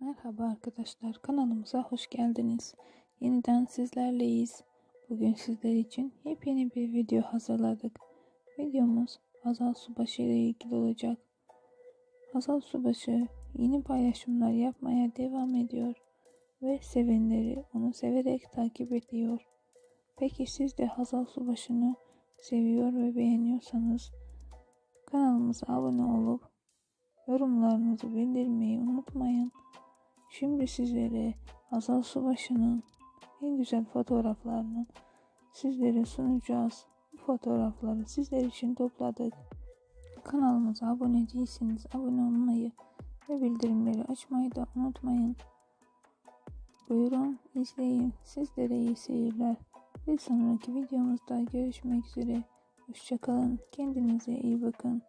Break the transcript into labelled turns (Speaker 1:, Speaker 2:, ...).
Speaker 1: Merhaba arkadaşlar kanalımıza hoş geldiniz. Yeniden sizlerleyiz. Bugün sizler için yepyeni bir video hazırladık. Videomuz Hazal Subaşı ile ilgili olacak. Hazal Subaşı yeni paylaşımlar yapmaya devam ediyor ve sevenleri onu severek takip ediyor. Peki siz de Hazal Subaşı'nı seviyor ve beğeniyorsanız kanalımıza abone olup yorumlarınızı bildirmeyi unutmayın. Şimdi sizlere Hazal Subaşı'nın en güzel fotoğraflarını sizlere sunacağız. Bu fotoğrafları sizler için topladık. Kanalımıza abone değilseniz abone olmayı ve bildirimleri açmayı da unutmayın. Buyurun izleyin. Sizlere iyi seyirler. Bir sonraki videomuzda görüşmek üzere. Hoşçakalın. Kendinize iyi bakın.